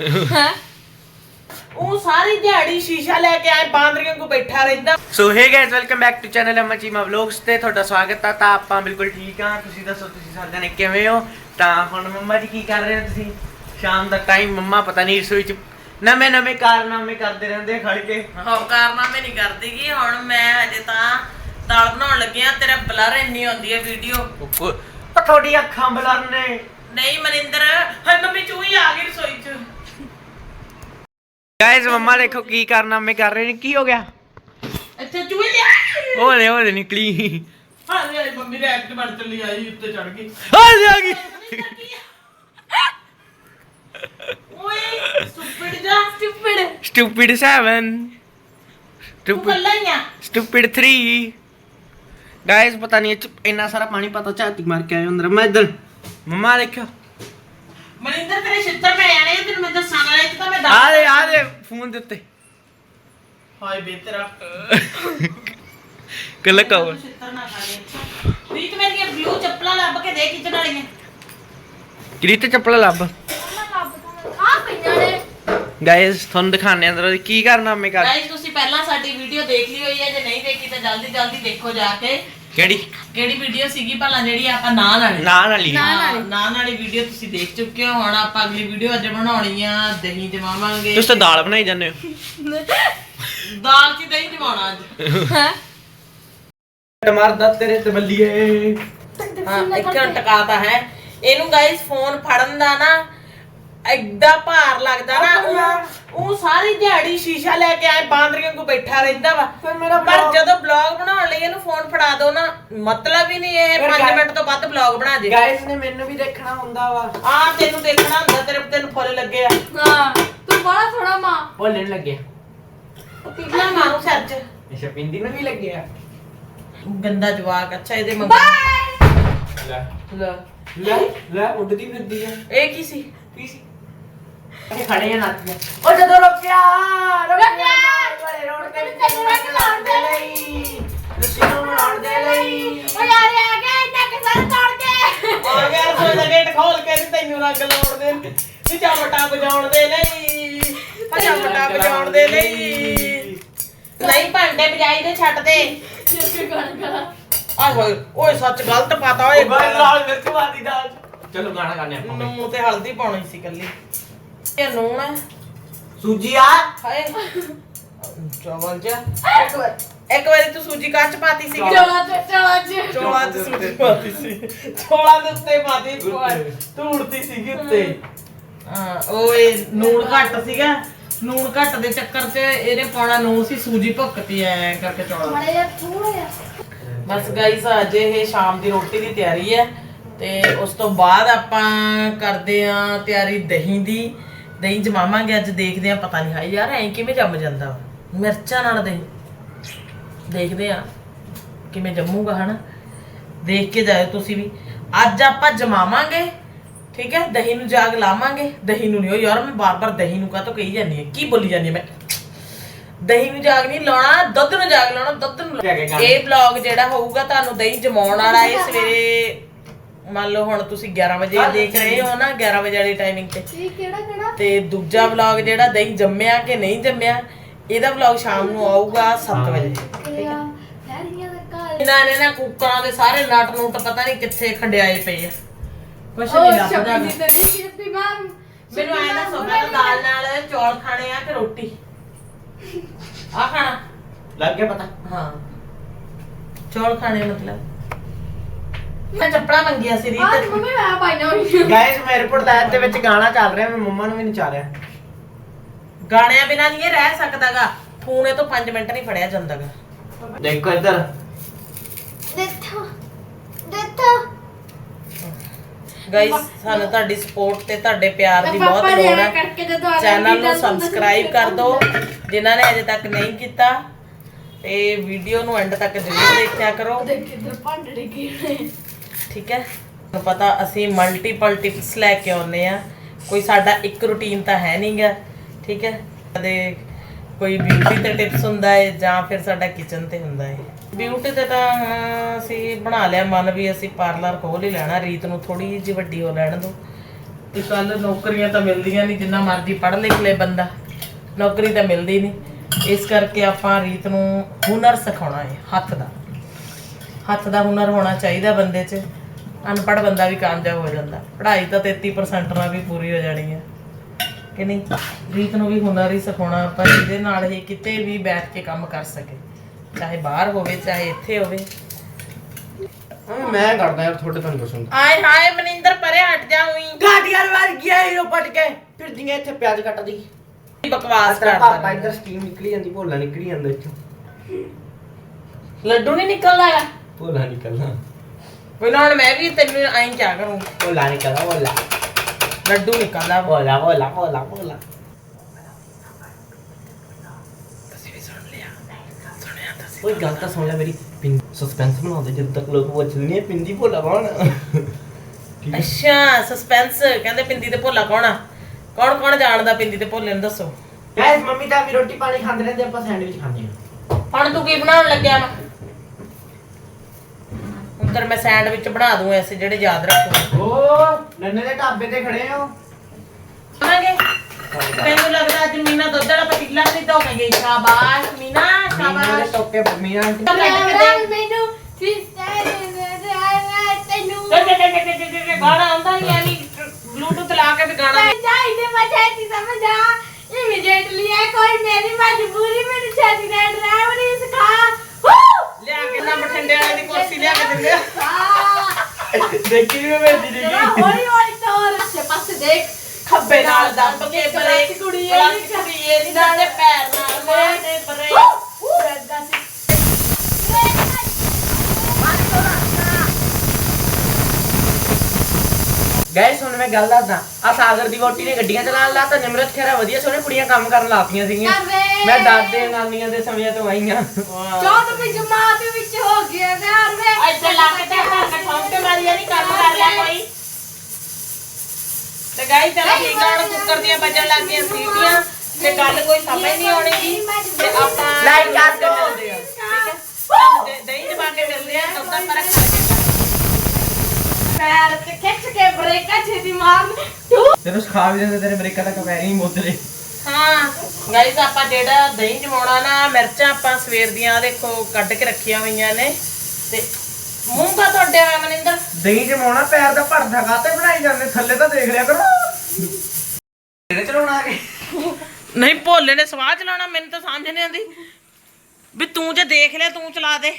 ਹੈ? ਉਹ ਸਾਰੀ ਦਿਹਾੜੀ ਸ਼ੀਸ਼ਾ ਲੈ ਕੇ ਆਏ ਬਾਂਦਰੀਆਂ ਕੋ ਬੈਠਾ ਰਹਿੰਦਾ। So hi guys welcome back to channel Ama Cheema vlogs ਤੇ ਤੁਹਾਡਾ ਸਵਾਗਤ ਹੈ ਤਾਂ ਆਪਾਂ ਬਿਲਕੁਲ ਠੀਕ ਹਾਂ ਤੁਸੀਂ ਦੱਸੋ ਤੁਸੀਂ ਸਾਰੇ ਜਣੇ ਕਿਵੇਂ ਹੋ? ਤਾਂ ਹੁਣ ਮੰਮਾ ਜੀ ਕੀ ਕਰ ਰਹੇ ਹੋ ਤੁਸੀਂ? ਸ਼ਾਮ ਦਾ ਟਾਈਮ ਮੰਮਾ ਪਤਾ ਨਹੀਂ ਰਸੋਈ ਚ ਨਵੇਂ ਨਵੇਂ ਕਾਰਨਾਮੇ ਕਰਦੇ ਰਹਿੰਦੇ ਖੜ ਕੇ। ਹਾਂ ਕਾਰਨਾਮੇ ਨਹੀਂ ਕਰਦੀਗੀ ਹੁਣ ਮੈਂ ਅਜੇ ਤਾਂ ਦਾਲ ਬਣਾਉਣ ਲੱਗਿਆ ਤੇਰਾ ਬਲਰ ਇੰਨੀ ਆਉਂਦੀ ਹੈ ਵੀਡੀਓ ਉਹ ਤੁਹਾਡੀ ਅੱਖਾਂ ਬਲਰ ਨੇ। ਨਹੀਂ ਮਨਿੰਦਰ ਹਾਏ ਮੰਮੀ ਚੂਹੀ ਆ ਗਈ ਰਸੋਈ 'ਚ। ਗਾਇਸ ਮੰਮਾ ਦੇਖੋ ਕੀ ਕਾਰਨਾਮੇ ਕਰ ਰਹੇ ਨੇ ਕੀ ਹੋ ਗਿਆ? ਇੱਥੇ ਚੂਹੀ ਲਿਆ। ਉਹ ਨੇ ਨਿਕਲੀ। ਹਾਂ ਮੇਰੀ ਮੰਮੀ ਰੈਕਟ ਬਣ ਚੱਲੀ ਆਈ ਉੱਤੇ ਚੜ ਗਈ। ਆ ਜੀ ਆ ਗਈ। ਓਏ ਸੁਪੜ ਜਾ। ਸਟੂਪਿਡ ਸਟੂਪਿਡ 7 ਤੂੰ ਕੱਲਾ ਹੀ ਆ। ਸਟੂਪਿਡ 3 ਗਾਇਸ ਪਤਾ ਨਹੀਂ ਇੰਨਾ ਸਾਰਾ ਪਾਣੀ ਪਤਾ ਝਾਤੀ ਮਾਰ ਕੇ ਆਇਆ ਅੰਦਰ। ਮੈਂ ਇੱਧਰ ਮੰਮਾ ਦੇਖਿਓ। ਮਨਿੰਦਰ ਤੇਰੇ ਛਿੱਤਰ ਪੈ ਜਾਣੇ ਆ, ਤੈਨੂੰ ਮੈਂ ਦੱਸਾਂਗਾ ਇੱਕ ਤਾਂ ਮੈਂ ਦੱਸ ਆ ਦੇ ਆ ਦੇ ਫੋਨ ਦੇ ਉੱਤੇ। ਹਾਏ ਬੇ ਤੇਰਾ ਕੱਲ ਕਵਰ ਛਿੱਤਰ ਨਾ ਖਾ ਲੈ। ਪ੍ਰੀਤ ਮੇਰੀਆਂ ਬਲੂ ਚੱਪਲਾਂ ਲੱਭ ਕੇ ਦੇ ਕਿਚਨ ਵਾਲੀਆਂ ਕਿਰੀ ਤੇ ਚੱਪਲ ਲੱਭ। ਆ ਪਈਆਂ ਨੇ। ਗਾਇਸ ਤੁਹਾਨੂੰ ਦਿਖਾਣੇ ਅੰਦਰ ਕੀ ਕਰਨਾ ਮੈਂ ਕਰ ਗਾਇਸ ਤੁਸੀਂ ਪਹਿਲਾਂ ਸਾਡੀ ਵੀਡੀਓ ਦੇਖ ਲਈ ਹੋਈ ਹੈ ਜੇ ਨਹੀਂ ਦੇਖੀ ਤਾਂ ਜਲਦੀ ਜਲਦੀ ਦੇਖੋ ਜਾ ਕੇ। ਕਿਹੜੀ? ਕਿਹੜੀ ਵੀਡੀਓ ਸੀਗੀ? ਭਲਾ ਜਿਹੜੀ ਆਪਾਂ ਨਾਂ ਵਾਲੀ। ਨਾ ਨਾ ਲਈ ਨਾ- ਹਾਂ, ਨਾਂ ਵਾਲੀ ਵੀਡੀਓ ਤੁਸੀਂ ਦੇਖ ਚੁੱਕੇ ਹੋ। ਹੁਣ ਆਪਾਂ ਅਗਲੀ ਵੀਡੀਓ ਅੱਜ ਬਣਾਉਣੀ ਆ ਦਹੀਂ ਜਮਾਵਾਂਗੇ। ਤੁਸੀਂ ਤਾਂ ਦਾਲ ਬਣਾਈ ਜਾਂਦੇ ਹੋ। ਦਾਲ 'ਚ ਦਹੀਂ ਜਮਾਉਣਾ ਅੱਜ। ਹੈ? ਮਰਦਾ ਤੇਰੇ ਤੇ ਬੱਲੀਏ ਹਾਂ ਇੱਕ ਟਕਾਤਾ ਹੈ। ਇਹਨੂੰ ਗਾਇਸ ਫੋਨ ਫੜਨ ਦਾ ਨਾ ਐਡਾ ਭਾਰ ਲੱਗਦਾ ਨਾ ਉਹ ਉਹ ਸਾਰੀ ਦਿਹਾੜੀ ਸ਼ੀਸ਼ਾ ਲੈ ਕੇ ਆਏ ਬਾਂਦਰੀਆਂ ਕੋ ਬੈਠਾ ਰਹਿੰਦਾ ਵਾ। ਪਰ ਜਦੋਂ ਬਲੌਗ ਫੋਨ ਫੜਾ ਦੋ ਨਾ ਮਤਲਬ ਹੀ ਨਹੀਂ ਇਹ ਫਿਰ 5 guys- ਮਿੰਟ ਤੋਂ ਵੱਧ ਬਲੌਗ ਬਣਾ ਦੇ ਗਾਇਸ ਨੇ ਮੈਨੂੰ ਵੀ ਦੇਖਣਾ ਹੁੰਦਾ ਵਾ ਆ ਤੈਨੂੰ ਦੇਖਣਾ ਹੁੰਦਾ ਤੇਰੇ ਤੈਨੂੰ ਫੁੱਲ ਲੱਗੇ ਆ ਹਾਂ ਤੂੰ ਬੜਾ ਥੋੜਾ ਮਾਂ ਬੋਲਣ ਲੱਗਿਆ ਪੀਲਾ ਮਾਰੂ ਸਿਰ 'ਚ ਅੱਛਾ ਪਿੰਦੀ ਨੂੰ ਵੀ ਲੱਗਿਆ ਗੰਦਾ ਜਵਾਕ ਅੱਛਾ ਇਹਦੇ ਮੰਗ ਲੈ ਲੈ ਲੈ ਲੈ ਉੱਡਦੀ ਫਿਰਦੀ ਆ ਇਹ ਕੀ ਸੀ ਕੀ ਸੀ ਖੜੇ ਆ ਨੱਚ ਉਹ ਜਦੋਂ ਰੁਕਿਆ ਰੁਕਿਆ ਰੋਡ ਤੇ ਤੈਨੂੰ ਰੰਗ ਲਾਉਣ ਦੇ ਲਈ ਤੈਨੂੰ ਰੰਗ ਲਾਉਣ ਦੇ ਨੀ ਚਮਟਾ ਵਜਾਉਣ ਦੇ ਆ ਚਮਟਾ ਵਜਾਉਣ ਦੇ ਲਈ ਨਹੀਂ ਭਾਂਡੇ ਵਜਾਈ ਦੇ ਛੱਡ ਦੇ। ਜਿੱਕੇ ਗਾਣਾ ਗਾਣਾ ਆ ਹੋਏ ਓਏ ਸੱਚ ਗਲਤ ਪਤਾ ਓਏ। ਲਾਲ ਮਿਰਚ ਵਾਦੀ ਦਾਲ ਚਲੋ ਗਾਣਾ ਗਾਣੇ ਆਪਾਂ ਨੂਨ ਤੇ ਹਲਦੀ ਪਾਉਣੀ ਸੀ ਕੱਲੀ ਇਹ ਨੂਨ ਹੈ ਸੂਜੀ ਆ। ਹਾਏ। ਚਾਵਲ ਜਾ ਇੱਕ ਵਾਰ ਇੱਕ ਵਾਰੀ ਤੂੰ ਸੂਜੀ ਕੱਚ ਪਾਤੀ ਸੀ? ਚਲਾ ਚ ਚਲਾ ਚ। ਚੋਲਾ ਤੇ ਸੂਜੀ ਪਾਤੀ ਸੀ। ਚੋਲਾ ਦੇ ਉੱਤੇ ਪਾਤੀ ਤੂੰ ਉੜਤੀ ਸੀਗੀ ਉੱਤੇ। ਓਏ ਨੂਣ ਘੱਟ ਸੀਗਾ। ਨੂਣ ਘੱਟ ਦੇ ਚੱਕਰ 'ਚ ਇਹਨੇ ਪਾਉਣਾ ਨੂਣ ਸੀ ਸੂਜੀ ਭੁੱਕਤੀ ਐ ਕਰਕੇ ਚੌਲਾ। ਮਾੜੇ ਯਾਰ ਥੋੜਾ ਜਿਹਾ। ਬਸ ਗਾਈਸ ਅੱਜ ਇਹ ਸ਼ਾਮ ਦੀ ਰੋਟੀ ਦੀ ਤਿਆਰੀ ਹੈ। ਤੇ ਉਸ ਤੋਂ ਬਾਅਦ ਆਪਾਂ ਕਰਦੇ ਆਂ ਤਿਆਰੀ ਦਹੀਂ ਦੀ। ਦਹੀਂ ਜਮਾਵਾਂਗੇ ਅੱਜ ਦੇਖਦੇ ਆਂ ਪਤਾ ਨਹੀਂ ਹਾਈ ਯਾਰ ਐਂ ਕਿਵੇਂ ਜੰਮ ਜਾਂਦਾ? ਮਿਰਚਾਂ ਨਾਲ ਦਹੀਂ। ਦੇਖਦੇ ਆਂ ਕਿਵੇਂ ਜੰਮੂਗਾ ਹਨਾ? ਦੇਖ ਕੇ ਜਾਇਓ ਤੁਸੀਂ ਵੀ। ਅੱਜ ਆਪਾਂ ਜਮਾਵਾਂਗੇ ਠੀਕ ਹੈ? ਦਹੀਂ ਨੂੰ ਜਾਗ ਲਾਵਾਂਗੇ। ਦਹੀਂ ਨੂੰ ਨਹੀਂ ਉਹ ਯਾਰ ਮੈਂ ਬਾਰ-ਬਾਰ ਦਹੀਂ ਨੂੰ ਕਾਹਤੋਂ ਕਹੀ ਜਾਂਦੀ ਹੈ? ਕੀ ਬੋਲੀ ਜਾਂਦੀ ਹੈ ਮੈਂ? ਦਹੀਂ ਨੂੰ ਜਾਗ ਨਹੀਂ ਲਾਉਣਾ ਦੁੱਧ ਨੂੰ ਜਾਗ ਲਾਉਣਾ ਦੁੱਧ ਨੂੰ ਲਾਉਣਾ। ਇਹ ਵਲੌਗ ਜਿਹੜਾ ਹੋਊਗਾ ਤੁਹਾਨੂੰ ਦਹੀਂ ਜਮਾਉਣ ਵਾਲਾ ਹੈ ਸਵੇਰੇ ਮੰਨ ਲਓ ਹੁਣ ਤੁਸੀਂ 11 ਵਜੇ ਦੇਖ ਰਹੇ ਹੋ ਨਾ 11 ਵਜੇ ਵਾਲੀ ਟਾਈਮਿੰਗ ਤੇ। ਇਹ ਕਿਹੜਾ ਕਿਹੜਾ? ਤੇ ਦੂਜਾ ਵਲੌਗ ਜਿਹੜਾ ਦਹੀਂ ਜੰਮਿਆ ਕਿ ਨਹੀਂ ਜੰਮਿਆ ਇਹਦਾ ਵਲੌਗ ਸ਼ਾਮ ਨੂੰ ਆਊਗਾ 7 ਵਜੇ ਇਹਨਾਂ ਨੇ ਨਾ ਕੁੱਕਰਾਂ ਦੇ ਸਾਰੇ ਨਟ ਨੂਟ ਪਤਾ ਨਹੀਂ ਕਿੱਥੇ ਖੰਡਿਆਏ ਪਏ ਆ। ਕੁਛ ਨਹੀਂ ਲੱਭਦਾ ਮੈਨੂੰ ਐਂ ਦੱਸੋ ਪਹਿਲਾਂ ਦਾਲ ਨਾਲ ਚੌਲ ਖਾਣੇ ਆ ਕਿ ਰੋਟੀ? ਆ ਖਾਣਾ? ਲੱਗ ਗਿਆ ਪਤਾ। ਹਾਂ। ਚੌਲ ਖਾਣੇ ਮਤਲਬ। ਮੈਂ ਚੱਪੜਾ ਮੰਗਿਆ ਸੀ ਰੀਤ। ਮੰਮੀ ਮੈਂ ਪਾਈ ਨਾ ਹੋਈ ਗਾਇਸ ਮੇਰੇ ਪੜਦਾਇਤ ਦੇ ਵਿੱਚ ਗਾਣਾ ਚੱਲ ਰਿਹਾ ਮੈਂ ਮੰਮਾ ਨੂੰ ਵੀ ਨਚਾ ਰਿਹਾ। ਗਾਣਿਆਂ ਬਿਨਾਂ ਨਹੀਂ ਇਹ ਰਹਿ ਸਕਦਾਗਾ। ਫੋਨੇ ਤੋਂ 5 ਮਿੰਟ ਨਹੀਂ ਫੜਿਆ ਜਾਂਦਾਗਾ। ਦੇਖੋ ਇੱਧਰ। ਦੇਖੋ ਦੇਖੋ। ਗਾਇਸ ਸਾਨੂੰ ਤੁਹਾਡੀ ਸਪੋਰਟ ਤੇ ਤੁਹਾਡੇ ਪਿਆਰ ਦੀ ਬਹੁਤ ਲੋੜ ਹੈ ਚੈਨਲ ਨੂੰ ਸਬਸਕ੍ਰਾਈਬ ਕਰ ਦਿਓ ਜਿਨ੍ਹਾਂ ਨੇ ਅਜੇ ਤੱਕ ਨਹੀਂ ਕੀਤਾ। ਤੇ ਵੀਡੀਓ ਨੂੰ ਐਂਡ ਤੱਕ ਜ਼ਰੂਰ ਦੇਖਿਆ ਕਰੋ। ਠੀਕ ਹੈ? ਤੁਹਾਨੂੰ ਪਤਾ ਅਸੀਂ ਮਲਟੀਪਲ ਟਿਪਸ ਲੈ ਕੇ ਆਉਨੇ ਆ ਕੋਈ ਸਾਡਾ ਇੱਕ ਰੁਟੀਨ ਤਾਂ ਹੈ ਨਹੀਂਗਾ ਠੀਕ ਹੈ? ਕਦੇ ਕੋਈ ਬਿਊਟੀ ਤੇ ਟਿਪਸ ਹੁੰਦਾ ਹੈ ਜਾਂ ਫਿਰ ਸਾਡਾ ਕਿਚਨ ਤੇ ਹੁੰਦਾ ਹੈ? ਬਿਊਟੀ ਤੇ ਤਾਂ ਅਸੀਂ ਬਣਾ ਲਿਆ ਮਨ ਵੀ ਅਸੀਂ ਪਾਰਲਰ ਖੋਲ ਹੀ ਲੈਣਾ, ਰੀਤ ਨੂੰ ਥੋੜੀ ਜਿਹੀ ਵੱਡੀ ਹੋ ਲੈਣ ਦੋ ਅੱਜ ਕੱਲ ਨੌਕਰੀਆਂ ਤਾਂ ਮਿਲਦੀਆਂ ਨਹੀਂ, ਜਿੰਨਾ ਮਰਜ਼ੀ ਪੜ੍ਹ ਲਿਖ ਲੈ ਬੰਦਾ। ਨੌਕਰੀ ਤਾਂ ਮਿਲਦੀ ਨਹੀਂ। ਇਸ ਕਰਕੇ ਆਪਾਂ ਰੀਤ ਨੂੰ ਹੁਨਰ ਸਿਖਾਉਣਾ ਹੈ, ਹੱਥ ਦਾ। ਹੱਥ ਦਾ ਹੁਨਰ ਹੋਣਾ ਚਾਹੀਦਾ ਬੰਦੇ 'ਚ। ਅਨਪੜ੍ਹ ਬੰਦਾ ਵੀ ਕਾਮਯਾਬ ਹੋ ਜਾਂਦਾ। ਪੜ੍ਹਾਈ ਤਾਂ 33% ਨਾਲ ਵੀ ਪੂਰੀ ਹੋ ਜਾਣੀ ਹੈ। ਕਿ ਨਹੀਂ? ਰੀਤ ਨੂੰ ਵੀ ਹੁਨਰ ਹੀ ਸਿਖਾਉਣਾ ਆਪਾਂ ਜਿਹਦੇ ਨਾਲ ਇਹ ਕਿਤੇ ਵੀ ਬੈਠ ਕੇ ਕੰਮ ਕਰ ਸਕੇ। ਚਾਹੇ ਬਾਹਰ ਹੋਵੇ ਚਾਹੇ ਇੱਥੇ ਹੋਵੇ। ਮੈਂ ਕਰਦਾ ਯਾਰ ਤੁਹਾਡੇ ਤੋਂ ਨਹੀਂ ਕੁਛ ਹੁੰਦਾ ਆਏ ਹਾਏ ਮਨਿੰਦਰ ਪਰੇ ਹਟ ਜਾ ਉਹੀ। ਗਾਡੀਆਂ ਵਾਰ ਗਿਆ ਹੀਰੋ ਪਟ ਕੇ। ਫਿਰ ਦੀਆਂ ਇੱਥੇ ਪਿਆਜ਼ ਕੱਟਦੀ ਬਕਵਾਸ ਕਰਦਾ ਪਾਪਾ ਇੱਧਰ ਸਟੀਮ ਨਿਕਲੀ ਜਾਂਦੀ ਭੋਲਾ ਨਿਕਲੀ ਜਾਂਦਾ ਇੱਥੋਂ। ਲੱਡੂ ਨਹੀਂ ਨਿਕਲਦਾ ਹੈਗਾ? ਭੋਲਾ ਨਿਕਲਣਾ ਕੋਈ ਨਾ ਹੁਣ ਮੈਂ ਵੀ ਤੈਨੂੰ ਐਂ ਕਿਆ ਕਰੂੰ। ਭੋਲਾ ਨਿਕਲਦਾ ਭੋਲਾ। ਲੱਡੂ ਨਿਕਲਦਾ ਵਾ। ਭੋਲਾ ਭੋਲਾ ਭੋਲਾ ਭੋਲਾ ਓਏ ਗੱਲ ਤਾਂ ਸੁਣ ਲੈ ਮੇਰੀ ਸਸਪੈਂਸ ਬਣਾਉਂਦੇ ਜਦ ਤੱਕ ਲੋਕ ਪੁੱਛਦੇ ਨਹੀਂ ਪਿੰਦੀ ਭੋਲਾ ਕੌਣ ਅੱਛਾ ਸਸਪੈਂਸ ਕਹਿੰਦੇ ਪਿੰਦੀ ਤੇ ਭੋਲਾ ਕੌਣ ਆ? ਕੌਣ ਕੌਣ ਜਾਣਦਾ ਪਿੰਦੀ ਤੇ ਭੋਲੇ ਨੂੰ ਦੱਸੋ? ਗਾਇਸ ਮੰਮੀ ਤਾਂ ਵੀ ਰੋਟੀ ਪਾਣੀ ਖਾਂਦੇ ਰਹਿੰਦੇ ਆਪਾਂ ਸੈਂਡਵਿਚ ਖਾਂਦੇ ਹਾਂ। ਹੁਣ ਤੂੰ ਕੀ ਬਣਾਉਣ ਲੱਗਿਆ ਵਾ? ਤੇਰੇ ਮੈਂ ਸੈਂਡਵਿਚ ਬਣਾ ਦੂੰ ਐਸੇ ਜਿਹੜੇ ਯਾਦ ਰੱਖੋ। ਓ ਨੰਨੇ ਦੇ ਢਾਬੇ ਤੇ ਖੜੇ ਹੋ। ਆਵਾਂਗੇ? ਮੈਨੂੰ ਲੱਗਦਾ ਅੱਜ ਮੀਨਾ ਦੁੱਧ ਵਾਲਾ ਪਤੀਲਾ ਨਹੀਂ ਧੋ ਕੇ ਗਈ ਸ਼ਾਬਾਸ਼। ਮੀਨਾ ਮੀਨਾ ਦੇ। ਸ਼ਾਬਾਸ਼ ਟੋਕੇ ਮੀਨਾ ਆਂਟੀ ਕੱਟ ਕੇ ਦੇ ਮੈਨੂੰ ਸਿਸਟਰ ਤੈਨੂੰ। ਤੇ- ਤੇ- ਤੇ- ਤੇ- ਤੇ- ਤੇ- ਤੇ ਗਾਣਾ ਆਉਂਦਾ ਨਹੀਂ ਐਵੇਂ ਬਲੂਟੁੱਥ ਲਾ ਕੇ ਵੀ ਗਾਣਾ ਮੈਂ ਚਾਹੀਦੇ ਮੈਂ ਚਾਹੀਦੀ ਸਮਝ ਆ ਇਮੀਡੀਏਟਲੀ ਹੈ ਕੋਈ ਮੇਰੀ ਮਜਬੂਰੀ ਮੈਨੂੰ ਛਾਤੀ ਦਾ ਡਰਾਈਵਰ ਸਿਖਾ। ਹੂ ਲਿਆ ਕੇ ਨਾ ਬਠਿੰਡੇ ਵਾਲੇ ਦੀ ਕੁਰਸੀ ਲਿਆ ਕੇ ਦਿੰਦੇ ਆ। ਦੇਖੀ ਵੀ ਮੈਂ ਭੇਜੀ ਜਰਾ ਹੌਲੀ ਹੌਲੀ ਤੋਰ ਅੱਛੇ ਪਾਸੇ ਦੇਖ। ਖੱਬੇ ਨਾਲ ਦੱਬ ਕੇ ਬਰੇ ਕੁੜੀ ਕੁੜੀ ਕੁੜੀ ਇਹ ਨਾਲੇ ਪੈਰ ਨਾਲ ਮਾਰਦੇ ਬਰੇ ਰੱਦਾ ਸੀ ਗਾਇਸ ਹੁਣ ਮੈਂ ਗੱਲ ਦੱਸਦਾ। ਆ ਸਾਗਰ ਦੀ ਵੋਟੀ ਨੇ ਗੱਡੀਆਂ ਚਲਾਉਣ ਲਾਤਾ ਨਿਮਰਤ ਖੇਰਾ ਵਧੀਆ ਸੋਹਣੇ ਕੁੜੀਆਂ ਕੰਮ ਕਰਨ ਲਾਤੀਆਂ ਸੀਗੀਆਂ। ਕਰਵੇ। ਮੈਂ ਦਾਦੇ ਨਾਨੀਆਂ ਦੇ ਸਮਿਆਂ ਤੋਂ ਆਈਆਂ। ਚੌਥ ਵੀ ਜਮਾਤ ਵਿੱਚ ਹੋ ਗਿਆ ਯਾਰ ਵੇ ਇੱਥੇ ਲਾ ਕੇ ਤੇ ਕੇ ਠੋਕ ਕੇ ਮਾਰੀਆ ਨਹੀਂ ਕੰਮ ਕਰ ਲਿਆ ਕੋਈ। ਤੇ ਗਾਈ ਚਲੋ ਠੀਕ ਆ ਹੁਣ ਕੁੱਕਰ ਦੀਆਂ ਵੱਜਣ ਲੱਗ ਗਈਆਂ ਸੀਟੀਆਂ ਤੇ ਗੱਲ ਕੋਈ ਸਮਝ ਨਹੀਂ ਆਉਣੀ ਜੀ। ਤੇ ਆਪਾਂ Like ਕਰ ਟੂ ਤੈਨੂੰ ਸਿਖਾ ਵੀ ਦਿੰਦੇ ਤੇਰੇ ਅਮਰੀਕਾ ਤੱਕ ਪੈ ਨਹੀਂ ਮੋਦਰੇ। ਹਾਂ ਗਾਈਸ ਆਪਾਂ ਜਿਹੜਾ ਦਹੀਂ ਜਮਾਉਣਾ ਨਾ ਮਿਰਚਾਂ ਆਪਾਂ ਸਵੇਰ ਦੀਆਂ ਦੇਖੋ ਕੱਢ ਕੇ ਰੱਖੀਆਂ ਹੋਈਆਂ ਨੇ। ਤੇ ਮੂੰਹ ਕਾ ਤੁਹਾਡੇ ਆ ਮਨਿੰਦਰ ਦਹੀਂ ਜਮਾਉਣਾ ਪੈਰ ਦਾ ਭਰਦਾ ਕਾਤੇ ਬਣਾਈ ਜਾਂਦੇ ਥੱਲੇ ਤਾਂ ਦੇਖ ਲਿਆ ਕਰੋ। ਜਿਹੜੇ ਚਲਾਉਣਾ ਆ ਕੇ ਨਹੀਂ ਭੋਲੇ ਨੇ ਸਵਾਹ ਚਲਾਉਣਾ ਮੈਨੂੰ ਤਾਂ ਸਮਝ ਨਹੀਂ ਆਉਂਦੀ। ਵੀ ਤੂੰ ਜੇ ਦੇਖ ਲਿਆ ਤੂੰ ਚਲਾ ਦੇ।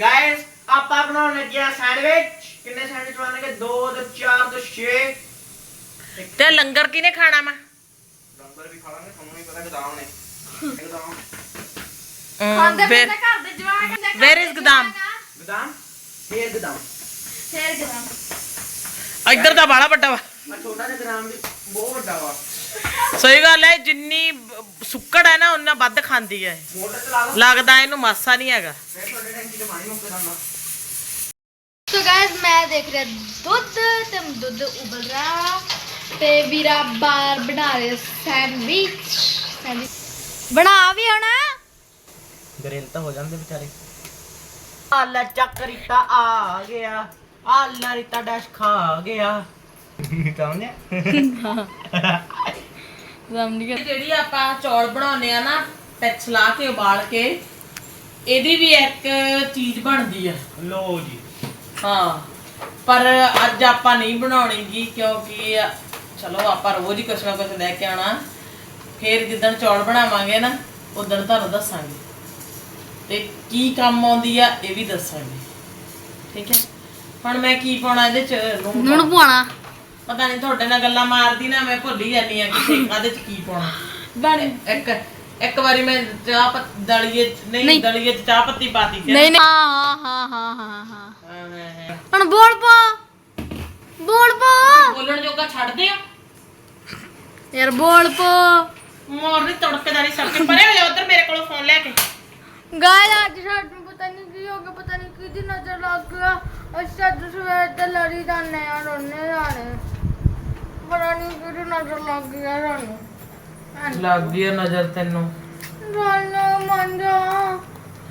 ਗਾਇਸ ਆਪਾਂ ਬਣਾਉਣ ਲੱਗੇ ਆ ਸੈਂਡਵਿਚ। ਕਿੰਨੇ ਸੈਂਡਵਿਚ ਬਣਨਗੇ? 2 ਤੋਂ 4 ਤੋਂ 6 ਤੇ ਲੰਗਰ ਕਿਨੇ ਖਾਣਾ ਵਾ? ਨੰਬਰ ਵੀ ਖਾ ਲਾਂਗੇ ਤੁਹਾਨੂੰ ਨਹੀਂ ਪਤਾ ਗਦਾਮ ਨੇ। ਗਦਾਮ। ਖਾਂਦੇ ਪੀਂਦੇ ਘਰ ਦੇ ਗਦਾਮ? ਗਦਾਮ? ਫੇਰ ਗਦਾਮ। ਫੇਰ ਗਦਾਮ। ਇੱਧਰ ਤਾਂ ਬਾਲਾ ਵੱਡਾ ਵਾ। ਛੋਟਾ ਜਿਹਾ ਗਦਾਮ ਵੀ ਬਹੁਤ ਵੱਡਾ ਵਾ। ਸਹੀ ਗੱਲ ਹੈ ਜਿੰਨੀ ਸੁੱਕੜ ਹੈ ਨਾ ਉਹਨਾਂ ਵੱਧ ਖਾਂਦੀ ਹੈ ਲੱਗਦਾ ਇਹਨੂੰ ਮਾਸਾ ਨਹੀਂ ਹੈਗਾ। ਫੇਰ ਤੁਹਾਡੇ ਟੈਂਕੀ ਤੇ ਪਾਣੀ ਮੁੱਕ ਜਾਂਦਾ ਸੋ ਗਾਇਸ ਮੈਂ ਦੇਖ ਰਿਹਾ ਦੁੱਧ ਤੇ ਦੁੱਧ ਉਬਲ ਰਿਹਾ। ਤੇ ਵੀਰਾ ਬਾਰ ਬਣਾ ਰਿਹਾ ਸੈਂਡਵਿਚ। ਸੈਂਡਵਿਚ। ਬਣਾ ਵੀ ਆਉਣਾ ਗਰੇਲ ਤਾਂ ਹੋ ਜਾਂਦੇ ਵਿਚਾਰੇ। ਆਲਾ ਚੱਕ ਰੀਤਾ ਆ ਗਿਆ। ਆਲਾ ਰੀਤਾ ਡੈਸ਼ ਖਾ ਗਿਆ। ਕੌਣ ਹੈ। ਜਿਹੜੀ ਆਪਾਂ ਚੌਲ ਬਣਾਉਨੇ ਆ ਨਾ ਪਿੱਛ ਲਾ ਕੇ ਉਬਾਲ ਕੇ ਇਹਦੀ ਵੀ ਇੱਕ ਚੀਜ਼ ਬਣਦੀ ਆ। ਲੋ ਜੀ। ਹਾਂ ਪਰ ਅੱਜ ਆਪਾਂ ਨਹੀਂ ਬਣਾਉਣੀਗੀ ਕਿਉਂਕਿ ਚਲੋ ਆਪਾਂ ਰੋਜ਼ ਹੀ ਕੁਛ ਨਾ ਕੁਛ ਲੈ ਕੇ ਆਉਣਾ। ਫੇਰ ਜਿੱਦਣ ਚੌਲ ਬਣਾਵਾਂਗੇ ਨਾ ਉਦੋਂ ਤੁਹਾਨੂੰ ਦੱਸਾਂਗੇ। ਤੇ ਕੀ ਕੰਮ ਆਉਂਦੀ ਆ ਇਹ ਵੀ ਦੱਸਾਂਗੇ। ਠੀਕ ਹੈ? ਹੁਣ ਮੈਂ ਕੀ ਪਾਉਣਾ ਇਹਦੇ ਚ? ਲੂਣ ਪਾਉਣਾ। ਪਵਾਣਾ ਪਤਾ ਨਹੀਂ ਤੁਹਾਡੇ ਨਾਲ ਗੱਲਾਂ ਮਾਰਦੀ ਨਾ ਮੈਂ ਭੁੱਲ ਹੀ ਜਾਂਦੀ ਆ ਕਿ ਕਾਦੇ ਚ ਕੀ ਪਾਉਣਾ। ਬਣ ਇੱਕ ਇੱਕ ਵਾਰੀ ਮੈਂ ਚਾਹ ਪੱਤ ਦਲੀਏ ਚ- ਨਹੀਂ ਨਹੀਂ। ਦਲੀਏ ਚ ਚਾਹ ਪੱਤੀ ਪਾਤੀ ਸੀ। ਨਹੀਂ ਨਹੀਂ। ਹਾਂ ਹਾਂ ਹਾਂ ਹਾਂ ਹਾਂ ਹਾਂ, ਹਾਂ, ਹਾਂ। ਹੁਣ ਬੋਲ ਪਾ। ਬੋਲ ਪਾ। ਬੋਲਣ ਜੋਗਾ ਛੱਡ ਦਿਓ ਯਾਰ ਬੋਲ ਪਾ। ਮੋਰਨੀ ਤੜਕੇਦਾਰੀ ਸਭ ਕੇ ਪਰੇ ਹੋ ਜਾ ਉਧਰ ਮੇਰੇ ਕੋਲੋਂ ਫੋਨ ਲੈ ਕੇ। ਗਾਇ ਅੱਜ ਸਾਨੂੰ ਪਤਾ ਨਹੀਂ ਕੀ ਹੋ ਗਿਆ ਪਤਾ ਨਹੀਂ ਕਿਹਦੀ ਨਜ਼ਰ ਲੱਗ ਗਿਆ। ਅੱਜ ਸਵੇਰ ਤੇ ਲੜੀ ਜਾਂਦੇ ਆ ਰੋਣੇ ਜਾਣੇ ਪਤਾ ਨਹੀਂ ਕਿਹਦੀ ਨਜ਼ਰ ਲੱਗ ਗਿਆ ਸਾਨੂੰ। ਲੱਗ ਗਈ ਨਜ਼ਰ ਤੈਨੂੰ। ਰੋਣਾ ਮੰਜਾ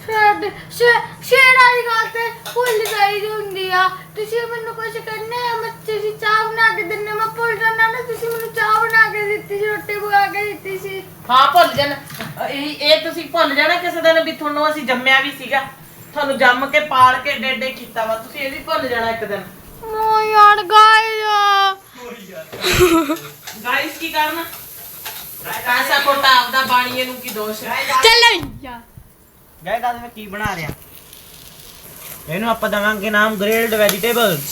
ਸ਼ੇਰ ਸ਼ੇਰ ਵਾਲੀ ਗੱਲ ਤੇ ਭੁੱਲ ਗਈ ਦੀ ਹੁੰਦੀ ਆ। ਤੁਸੀਂ ਮੈਨੂੰ ਕੁਝ ਕਹਿੰਦੇ ਆ ਮੈਂ ਤੁਸੀਂ ਚਾਹ ਬਣਾ ਕੇ ਦਿੰਦੇ ਮੈਂ ਭੁੱਲ ਜਾਂਦਾ ਰੋਟੀ ਪਕਾ ਕੇ ਦਿੱਤੀ ਸੀ। ਹਾਂ ਭੁੱਲ ਜਾਣਾ। ਇਹ ਇਹ ਤੁਸੀਂ ਭੁੱਲ ਜਾਣਾ ਕਿਸੇ ਦਿਨ ਵੀ ਤੁਹਾਨੂੰ ਅਸੀਂ ਜੰਮਿਆ ਵੀ ਸੀਗਾ। ਤੁਹਾਨੂੰ ਜੰਮ ਕੇ ਪਾਲ ਕੇ ਏਡੇ ਕੀਤਾ ਵਾ। ਤੁਸੀਂ ਇਹ ਵੀ ਭੁੱਲ ਜਾਣਾ ਇੱਕ ਦਿਨ। ਓ ਯਾਰ ਗਾਇਸ ਗਾਇਸ ਕੀ ਕਰਨਾ? ਕਾਸਾ ਕੋਟਾ ਆਪਦਾ ਬਾਣੀਏ ਨੂੰ ਕੀ ਦੋਸ਼ ਹੈ? ਚੱਲ ਯਾਰ ਗਾਇਸ ਅੱਜ ਮੈਂ ਕੀ ਬਣਾ ਰਿਹਾ? ਇਹਨੂੰ ਆਪਾਂ ਦਵਾਂਗੇ ਨਾਮ ਗ੍ਰਿਲਡ ਵੈਜੀਟੇਬਲਸ।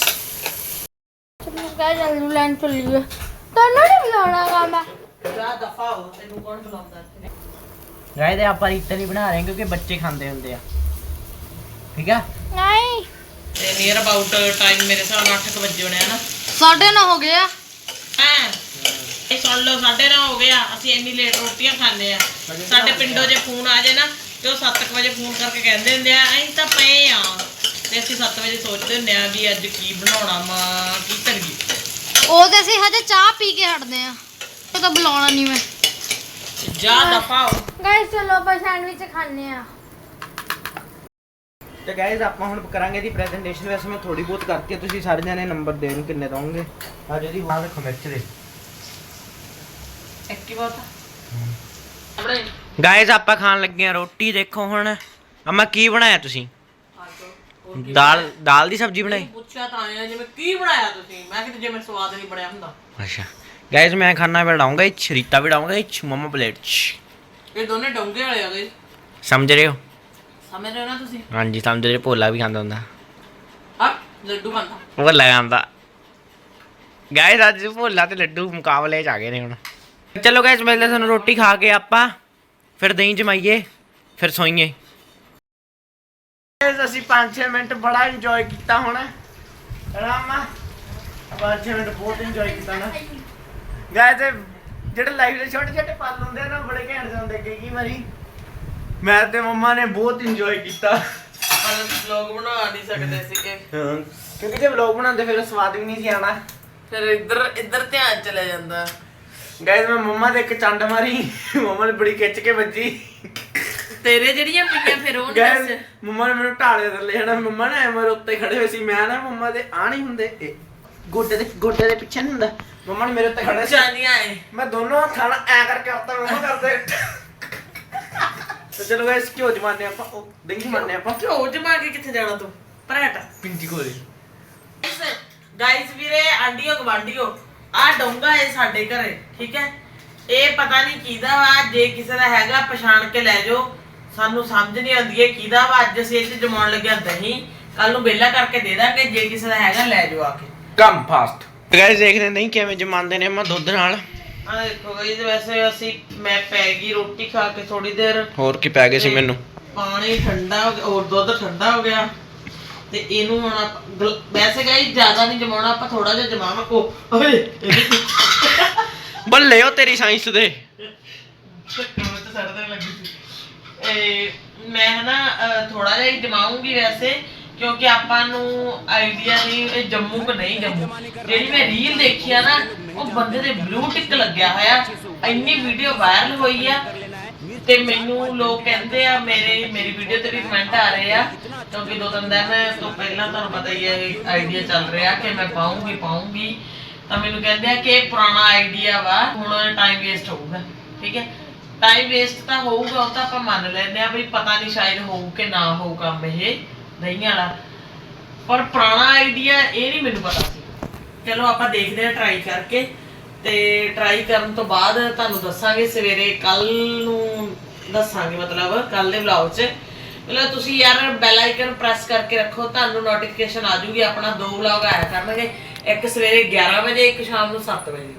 ਚਲੋ ਗਾਇਸ ਆਲੂ ਲੈਣ ਚੱਲੀਏ। ਤੈਨੂੰ ਨਹੀਂ ਬੁਲਾਉਣਾ ਗਾ ਮੈਂ। ਜਾ ਦਫਾ ਹੋ ਤੈਨੂੰ ਕੌਣ ਬੁਲਾਉਂਦਾ ਇੱਥੇ? ਗਾਇਸ ਇਹ ਆਪਾਂ ਰੀਤ ਨਹੀਂ ਬਣਾ ਰਹੇ ਕਿਉਂਕਿ ਬੱਚੇ ਖਾਂਦੇ ਹੁੰਦੇ ਆ। ਠੀਕ ਆ? ਨਹੀਂ। ਤੇ ਨੀਅਰ ਅਬਾਊਟ ਟਾਈਮ ਮੇਰੇ ਹਿਸਾਬ ਨਾਲ 8 ਵਜੇ ਹੋਣੇ ਆ ਨਾ। ਸਾਡੇ ਨਾ ਹੋ ਗਿਆ ਹਾਂ? ਇਹ ਸੁਣ ਲਓ ਸਾਡੇ ਨਾਲ ਹੋ ਗਿਆ ਅਸੀਂ ਇੰਨੀ ਲੇਟ ਰੋਟੀਆਂ ਖਾਂਦੇ ਆ। ਸਾਡੇ ਪਿੰਡੋਂ ਜੇ ਫੋਨ ਆ ਜਾਏ ਨਾ ਤੇ ਉਹ 7 ਵਜੇ ਫੋਨ ਕਰਕੇ ਕਹਿੰਦੇ ਹੁੰਦੇ ਆ ਅਸੀਂ ਤਾਂ ਪਏ ਆ। ਤੇ ਅਸੀਂ 7 ਵਜੇ ਸੋਚਦੇ ਹੁੰਦੇ ਆ ਵੀ ਅੱਜ ਕੀ ਬਣਾਉਣਾ ਮਾਂ ਕੀ ਕਰੀਏ। ਉਹ ਤੇ ਅਸੀਂ ਹਜੇ ਚਾਹ ਪੀ ਕੇ ਹਟਦੇ ਆ ਉਹ ਤਾਂ ਬੁਲਾਉਣਾ ਨਹੀਂ ਮੈਂ। ਜਾ ਦਫਾ ਹੋ। ਗਾਇਸ ਚਲੋ ਆਪਾਂ ਸੈਂਡਵਿਚ ਖਾਣੇ ਆ। ਤੇ ਗਾਇਸ ਆਪਾਂ ਹੁਣ ਕਰਾਂਗੇ ਦੀ ਪ੍ਰੈਜੈਂਟੇਸ਼ਨ ਵੈਸੇ ਮੈਂ ਥੋੜੀ ਬਹੁਤ ਕਰਤੀ ਹੈ ਤੁਸੀਂ ਸਾਰੇ ਜਣੇ ਨੰਬਰ ਦੇਣ ਕਿੰਨੇ ਦਵੋਗੇ ਅੱਜ ਇਹਦੀ ਹਾਂ ਦੇਖੋ ਮਿਰਚ ਦੇ। ਆਪਣੇ। ਗਾਇਸ ਆਪਾਂ ਖਾਣ ਲੱਗੇ ਆ ਰੋਟੀ ਦੇਖੋ ਹੁਣ। ਅਮਾ ਕੀ ਬਣਾਇਆ ਤੁਸੀਂ? ਦਾਲ ਦਾਲ ਦੀ ਸਬਜ਼ੀ ਬਣਾਈ? ਪੁੱਛਿਆ ਤਾਂ ਆਇਆ ਜਿਵੇਂ ਕੀ ਬਣਾਇਆ ਤੁਸੀਂ? ਮੈਂ ਕਿਤੇ ਜਿਵੇਂ ਸਵਾਦ ਨਹੀਂ ਬਣਿਆ ਹੁੰਦਾ। ਅੱਛਾ। ਗਾਇਸ ਮੈਂ ਖਾਣਾ ਬਣਾਉਂਗਾ ਇਹ ਸ਼ਰੀਤਾ ਬਣਾਉਂਗਾ ਇਹ ਮਮਾ ਪਲੇਟ ਚ। ਇਹ ਦੋਨੇ ਡੋਂਗੇ ਵਾਲੇ ਆ ਗਏ। ਸਮਝ ਰਹੇ ਹੋ? ਸਮਝ ਰਹੇ ਹੋ ਨਾ ਤੁਸੀਂ? ਹਾਂਜੀ ਸਮਝ ਰਹੇ ਭੋਲਾ ਵੀ ਖਾਂਦਾ ਹੁੰਦਾ। ਹਾਂ ਲੱਡੂ ਖਾਂਦਾ। ਉਹ ਲਗਾਉਂਦਾ ਗਾਇਸ ਅੱਜ ਭੋਲਾ ਤੇ ਲੱਡੂ ਮੁਕਾਬਲੇ ਚ ਆ ਗਏ ਨੇ ਹੁਣ। ਚਲੋ ਗਾਇਸ ਮਿਲਦੇ ਸਾਨੂੰ ਰੋਟੀ ਖਾ ਕੇ ਆਪਾਂ। ਫਿਰ ਦਹੀਂ ਜਮਾਈਏ ਫਿਰ ਸੋਈਏ। ਗਾਇਸ ਅਸੀਂ 5-6 ਮਿੰਟ ਬੜਾ ਇੰਜੋਏ ਕੀਤਾ ਹੁਣ। ਰਾਮਾ 5-6 ਮਿੰਟ ਬਹੁਤ ਇੰਜੋਏ ਕੀਤਾ ਨਾ। ਗਾਇਸ ਜਿਹੜੇ ਲਾਈਫ ਦੇ ਛੋਟੇ ਛੋਟੇ ਪਲ ਹੁੰਦੇ ਆ ਨਾ ਬੜੇ ਘੈਂਟ ਜਾਂਦੇ ਕਈ ਵਾਰੀ ਮੈਂ ਤੇ ਮੰਮਾ ਨੇ ਬਹੁਤ ਇੰਜੋਏ ਕੀਤਾ। ਪਰ ਵਲੌਗ ਬਣਾ ਨਹੀਂ ਸਕਦੇ ਸੀਗੇ। ਕਿਉਂਕਿ ਜੇ ਵਲੌਗ ਬਣਾਉਂਦੇ ਫਿਰ ਸਵਾਦ ਵੀ ਨਹੀਂ ਸੀ ਆਣਾ ਫਿਰ ਇੱਧਰ ਇੱਧਰ ਧਿਆਨ ਚਲਾ ਜਾਂਦਾ। ਗਾਇਸ ਮੈਂ ਮੰਮਾ ਦੇ ਇੱਕ ਚੰਡ ਮਾਰੀ। ਮੰਮਾ ਨੇ ਬੜੀ ਖਿੱਚ ਕੇ ਵੱਜੀ। ਤੇਰੇ ਜਿਹੜੀਆਂ ਪਈਆਂ ਫਿਰ ਉਹ ਗਾਇਸ ਦੱਸ। ਮੰਮਾ ਨੇ ਮੈਨੂੰ ਢਾਲੇ ਥੱਲੇ ਹਨਾ ਮੰਮਾ ਨੇ ਐਵੇਂ ਉੱਤੇ ਖੜੇ ਹੋਏ ਸੀ। ਮੈਂ ਨਾ ਮੰਮਾ ਦੇ ਆ ਨਹੀਂ ਹੁੰਦੇ। ਇਹ ਗੋਡੇ ਦੇ ਗੋਡੇ ਦੇ ਪਿੱਛੇ ਨਹੀਂ ਹੁੰਦਾ। ਮੰਮਾ ਨੇ ਮੇਰੇ ਉੱਤੇ ਖੜੇ ਸੀ। ਚਾਂਦੀਆਂ ਐ। ਮੈਂ ਦੋਨੋਂ ਹੱਥਾਂ ਨਾਲ ਐ ਕਰਕੇ ਉੱਤੇ ਮੰਮਾ ਕਰਦੇ। ਤੇ ਚਲੋ ਗਾਇਸ ਕਿਉਂ ਜਮਾਨੇ ਆਪਾਂ। ਉਹ ਦਹੀਂ ਜਮਾਨੇ ਆਪਾਂ। ਘਿਓ ਜਮਾ ਕੇ ਕਿੱਥੇ ਜਾਣਾ ਤੂੰ? ਪਰਾਟ ਪਿੰਜੀ ਕੋਲੇ। ਗਾਇਸ ਵੀਰੇ ਆਂਡੀਓ ਗਵਾਂਡੀਓ ਆ ਡੋਂਗਾ ਹੈ ਸਾਡੇ ਘਰੇ ਠੀਕ ਹੈ? ਇਹ ਪਤਾ ਨਹੀਂ ਕਿਹਦਾ ਵਾ ਜੇ ਕਿਸੇ ਦਾ ਹੈਗਾ ਪਛਾਣ ਕੇ ਲੈ ਜਾਓ। ਸਾਨੂੰ ਸਮਝ ਨਹੀਂ ਆਉਂਦੀ ਇਹ ਕਿਹਦਾ ਵਾ ਅੱਜ ਅਸੀਂ ਇਹ 'ਚ ਜਮਾਉਣ ਲੱਗਿਆ ਦਹੀਂ। ਕੱਲ ਨੂੰ ਬੇਲਾ ਕਰਕੇ ਦੇ ਦਾਂਗੇ ਜੇ ਕਿਸੇ ਦਾ ਹੈਗਾ ਲੈ ਜਾਓ ਆ ਕੇ। ਕਮ ਫਾਸਟ ਗਾਇਸ ਦੇਖਦੇ ਨਹੀਂ ਕਿਵੇਂ ਜਮਾਉਂਦੇ ਨੇ ਮੈਂ ਦੁੱਧ ਨਾਲ। ਆ ਦੇਖੋ ਗਾਇਸ ਵੈਸੇ ਅਸੀਂ ਮੈਂ ਪੈ ਗਈ ਰੋਟੀ ਖਾ ਕੇ ਥੋੜੀ ਦੇਰ। ਹੋਰ ਕੀ ਪੈ ਗਏ ਸੀ ਮੈਨੂੰ? ਪਾਣੀ ਠੰਡਾ ਹੋ ਗਿਆ ਹੋਰ ਦੁੱਧ ਠੰਡਾ ਹੋ ਗਿਆ। ਤੇ ਇਹਨੂੰ ਹੁਣ ਆਪਾਂ ਗਲ- ਵੈਸੇ ਗਾਈ ਜ਼ਿਆਦਾ ਨਹੀਂ ਜਮਾਉਣਾ ਆਪਾਂ ਥੋੜਾ ਜਿਹਾ ਜਮਾਵਾਂ ਉਹ ਓਏ ਬੱਲੇ ਉਹ ਤੇਰੀ ਸਾਇੰਸ ਦੇ। ਕਮਰ ਤੇ ਸੜਨ ਲੱਗੀ ਸੀ। ਇਹ ਮੈਂ ਨਾ ਥੋੜਾ ਜਿਹਾ ਹੀ ਜਮਾਉਂਗੀ ਵੈਸੇ ਕਿਉਂਕਿ ਆਪਾਂ ਨੂੰ ਆਈਡੀਆ ਨਹੀਂ ਇਹ ਜੰਮੂ ਕਿ ਨਹੀਂ ਜੰਮੂ। ਜਿਹੜੀ ਮੈਂ ਰੀਲ ਦੇਖੀ ਆ ਨਾ ਉਹ ਬੰਦੇ ਦੇ ਬਲੂ ਟਿਕ ਲੱਗਿਆ ਹੋਇਆ। ਇੰਨੀ ਵੀਡੀਓ ਵਾਇਰਲ ਹੋਈ ਆ ਤੇ ਮੈਨੂੰ ਲੋਕ ਕਹਿੰਦੇ ਆ, ਮੇਰੇ, ਮੇਰੀ ਵੀਡੀਓ ਤੇ ਵੀ ਕਮੈਂਟ ਆ ਰਹੇ ਆ, ਕਿਉਂਕਿ ਦੋ ਤਿੰਨ ਦਿਨ ਤੋਂ ਪਹਿਲਾਂ ਤੁਹਾਨੂੰ ਪਤਾ ਹੀ ਹੈ ਆਈਡੀਆ ਚੱਲ ਰਿਹਾ ਕਿ ਮੈਂ ਪਾਉਂਗੀ ਪਾਉਂਗੀ। ਤਾਂ ਮੈਨੂੰ ਕਹਿੰਦੇ ਆ ਕਿ ਇਹ ਪੁਰਾਣਾ ਆਈਡੀਆ ਵਾ, ਹੁਣ ਟਾਈਮ ਵੇਸਟ ਹੋਊਗਾ, ਠੀਕ ਹੈ? ਟਾਈਮ ਵੇਸਟ ਤਾਂ ਹੋਊਗਾ, ਉਹ ਤਾਂ ਆਪਾਂ ਮੰਨ ਲੈਂਦੇ ਆ ਵੀ ਪਤਾ ਨਹੀਂ ਸ਼ਾਇਦ ਹੋਊ ਕਿ ਨਾ ਹੋਊ ਕੰਮ ਇਹ ਨਹੀਂ ਵਾਲਾ। ਪਰ ਪੁਰਾਣਾ ਆਈਡੀਆ ਇਹ ਨਹੀਂ ਮੈਨੂੰ ਪਤਾ ਸੀ। ਚਲੋ ਆਪਾਂ ਦੇਖਦੇ ਆ ਟਰਾਈ ਕਰਕੇ। ਤੇ ਟਰਾਈ ਕਰਨ ਤੋਂ ਬਾਅਦ ਤੁਹਾਨੂੰ ਦੱਸਾਂਗੇ ਸਵੇਰੇ, ਕੱਲ ਨੂੰ ਦੱਸਾਂਗੇ ਮਤਲਬ, ਕੱਲ ਦੇ ਵਲੌਗ 'ਚ। ਮਤਲਬ ਤੁਸੀਂ ਯਾਰ ਬੈਲ ਆਈਕਨ ਪ੍ਰੈਸ ਕਰਕੇ ਰੱਖੋ, ਤੁਹਾਨੂੰ ਨੋਟੀਫਿਕੇਸ਼ਨ ਆ ਜੂਗੀ, ਆਪਣਾ ਦੋ ਵਲੌਗ ਆਇਆ ਕਰਨਗੇ। ਇੱਕ ਸਵੇਰੇ 11 ਵਜੇ, ਇੱਕ ਸ਼ਾਮ ਨੂੰ 7 ਵਜੇ।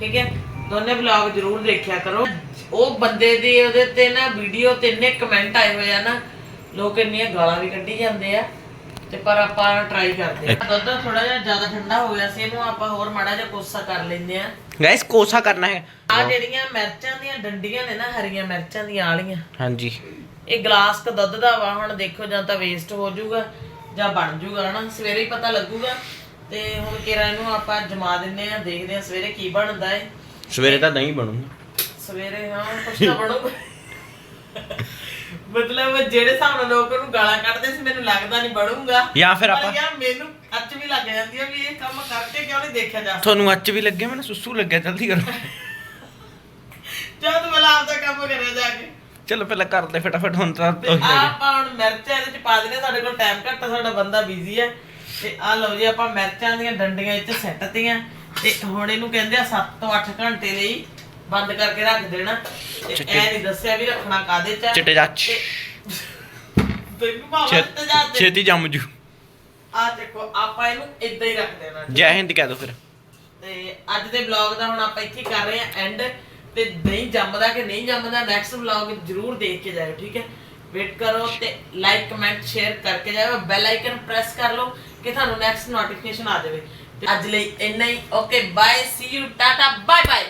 ਠੀਕ ਹੈ? ਦੋਨੇ ਵਲੌਗ ਜ਼ਰੂਰ ਦੇਖਿਆ ਕਰੋ। ਉਹ ਬੰਦੇ ਦੇ ਉਹਦੇ ਤੇ ਨਾ ਵੀਡੀਓ ਤੇ ਇੰਨੇ ਕਮੈਂਟ ਆਏ ਹੋਏ ਆ ਨਾ, ਲੋਕ ਇੰਨੀਆਂ ਗਾਲਾਂ ਵੀ ਕੱਢੀ ਜਾਂਦੇ ਆ। ਤੇ ਪਰ ਆਪਾਂ ਟਰਾਈ ਕਰਦੇ ਆ ਦੁੱਧ ਥੋੜਾ ਜਿਹਾ ਜ਼ਿਆਦਾ ਠੰਡਾ ਹੋ ਗਿਆ ਸੀ ਇਹਨੂੰ ਆਪਾਂ ਹੋਰ ਮਾੜਾ ਜਿਹਾ ਕੋਸਾ ਕਰ ਲੈਂਦੇ ਆ ਗਾਇਸ ਕੋਸਾ ਕਰਨਾ ਹੈ। ਆ ਜਿਹੜੀਆਂ ਮਿਰਚਾਂ ਦੀਆਂ ਡੰਡੀਆਂ ਨੇ ਨਾ ਹਰੀਆਂ ਮਿਰਚਾਂ ਦੀਆਂ ਆਲੀਆਂ। ਹਾਂਜੀ। ਇਹ ਗਲਾਸ ਕ ਦੁੱਧ ਦਾ ਵਾ ਹੁਣ ਦੇਖੋ ਜਾਂ ਤਾਂ ਵੇਸਟ ਹੋ ਜਾਊਗਾ ਜਾਂ ਬਣ ਜਾਊਗਾ ਹਨਾ? ਸਵੇਰੇ ਹੀ ਪਤਾ ਲੱਗੂਗਾ। ਤੇ ਹੁਣ ਕਿਰਾ ਇਹਨੂੰ ਆਪਾਂ ਜਮਾ ਦਿੰਨੇ ਆ ਦੇਖਦੇ ਆ ਸਵੇਰੇ ਕੀ ਬਣਦਾ ਏ ਸਵੇਰੇ ਤਾਂ ਦਹੀਂ ਬਣੂਗਾ ਸਵੇਰੇ ਹਾਂ ਕੁਛ ਤਾਂ ਬਣੂਗਾ ਮਤਲਬ ਜਿਹੜੇ ਹਿਸਾਬ ਨਾਲ ਲੋਕ ਉਹਨੂੰ ਗਾਲਾਂ ਕੱਢਦੇ ਸੀ ਮੈਨੂੰ ਲੱਗਦਾ ਨਹੀਂ ਬਣੂਗਾ। ਜਾਂ ਫਿਰ ਆਪਾਂ ਯਾਰ ਮੈਨੂੰ ਅੱਜ ਵੀ ਲੱਗ ਜਾਂਦੀ ਆ ਵੀ ਇਹ ਕੰਮ ਕਰਕੇ ਕਿਉਂ ਨਹੀਂ ਦੇਖਿਆ ਜਾ ਤੁਹਾਨੂੰ ਅੱਚ ਵੀ ਲੱਗੇ ਮੈਨੂੰ ਸੁਸੂ ਲੱਗਿਆ ਜਲਦੀ ਕਰੋ। ਜਾ ਤੂੰ ਪਹਿਲਾਂ ਆਪਦਾ ਕੰਮ ਕਰਿਆ ਜਾ ਕੇ। ਚਲੋ ਪਹਿਲਾਂ ਕਰ ਲੈ ਫਟਾਫਟ ਹੁਣ ਤਾਂ। ਆਪਾਂ ਹੁਣ ਮਿਰਚਾਂ ਇਹਦੇ ਚ ਪਾ ਦਿੰਦੇ ਸਾਡੇ ਕੋਲ ਟਾਈਮ ਘੱਟ ਆ ਸਾਡਾ ਬੰਦਾ ਬਿਜ਼ੀ ਹੈ ਤੇ ਆ ਲਓ ਜੀ ਆਪਾਂ ਮਿਰਚਾਂ ਦੀਆਂ ਡੰਡੀਆਂ ਇੱਥੇ ਸੈੱਟ ਤੀਆਂ। ਤੇ ਹੁਣ ਇਹਨੂੰ ਕਹਿੰਦੇ ਆ 7 ਤੋਂ 8 ਘੰਟੇ ਲਈ ਬੰਦ ਕਰਕੇ ਰੱਖ ਦੇਣਾ। ਤੇ ਚਿੱਟੇ- ਐ ਨਹੀਂ ਦੱਸਿਆ ਵੀ ਰੱਖਣਾ ਕਾਦੇ ਚ ਆ। ਚਿੱਟੇ ਜੱਚ ਤੇ ਤੈਨੂੰ ਭਾਵੇਂ ਤੇ ਜਾ ਦੇ। ਛੇਤੀ ਜੰਮ ਜੂ। ਆ ਦੇਖੋ ਆਪਾਂ ਇਹਨੂੰ ਇਦਾਂ ਹੀ ਰੱਖ ਦੇਣਾ। ਜੈ ਹਿੰਦ ਕਹਿ ਦੋ ਫਿਰ। ਤੇ ਅੱਜ ਦੇ ਵਲੌਗ ਦਾ ਹੁਣ ਆਪਾਂ ਇੱਥੇ ਹੀ ਕਰ ਰਹੇ ਹਾਂ ਐਂਡ ਤੇ ਨਹੀਂ ਜੰਮਦਾ ਕਿ ਨਹੀਂ ਜੰਮਦਾ ਨੈਕਸਟ ਵਲੌਗ ਜਰੂਰ ਦੇਖ ਕੇ ਜਾਇਓ ਠੀਕ ਹੈ? ਵੇਟ ਕਰੋ ਤੇ ਲਾਈਕ ਕਮੈਂਟ ਸ਼ੇਅਰ ਕਰਕੇ ਜਾਇਓ। ਬੈਲ ਆਈਕਨ ਪ੍ਰੈਸ ਕਰ ਲਓ ਕਿ ਤੁਹਾਨੂੰ ਨੈਕਸਟ ਨੋਟੀਫਿਕੇਸ਼ਨ ਆ ਜਾਵੇ। ਤੇ ਅੱਜ ਲਈ ਇੰਨਾ ਹੀ। Okay bye see you tata bye bye